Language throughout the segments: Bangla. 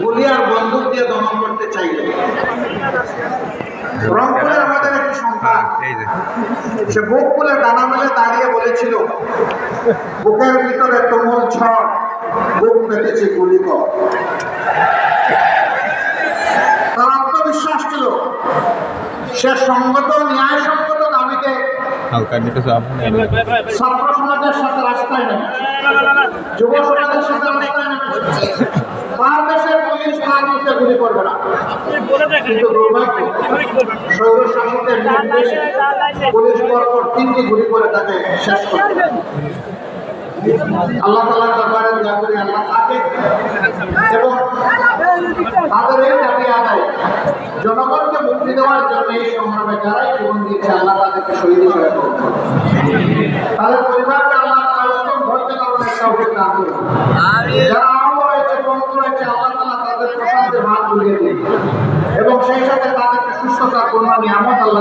গুলি আর বন্দুক দিয়ে দমন করতে চাইলে। রংপুরে আমাদের একটি সন্তান। সে বুক খুলে ডানা মেলে দাঁড়িয়ে বলেছিল বুকের ভিতরে তুমুল ঝড় বুক পেতেছে গুলি কর। তার আত্মবিশ্বাস ছিল সে সঙ্গত ন্যায়সঙ্গত দাবিতে ছাত্র সমাজের সাথে রাস্তায় যুব সমাজের সাথে রাস্তায় তার দেশের পুলিশ তার মধ্যে গুলি করবে না। কিন্তু দুর্ভাগ্য সৌর শাসকের নির্দেশে পুলিশ পরপর তিনটি গুলি করে তাকে শেষ করে আল্লাহ তালা দরবারে দোয়া আল্লাহ তাকে এবং তাদের এই দাবি আদায় জনগণকে মুক্তি দেওয়ার জন্য এই সংগ্রামে যারাই জীবন দিয়েছে আল্লাহ তাদেরকে শহীদ হিসেবে তাদের পরিবারকে আল্লাহ তাআলা উত্তম ধৈর্য ধারণের তৌফিক দান করুন। যারা আহত হয়েছে পঙ্গু হয়েছে আল্লাহ তাআলা তাদের প্রশান্তির হাত বুলিয়ে দিন এবং সেই সাথে তাদেরকে সুস্থতার পূর্ণ নিয়ামত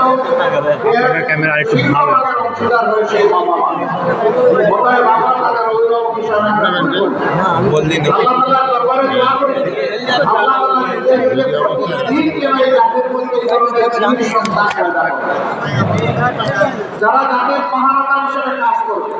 গৌরব এটা আপনাদের ক্যামেরা আরেকটু ভালো। অংশীদার হয়েছে এই বাবা মা বোধহয় বাবা তাদের অভিভাবক হিসাবে আমরা করি। বল দিন আল্লাহ তাআলার দরবারে দোয়া করি। আল্লাহ তাআলা নিজের প্রতিদিন যেন এই জাতির মধ্যে এই ধরনের বীর সন্তান পয়দা করে। যারা মহানতা হিসেবে কাজ করবে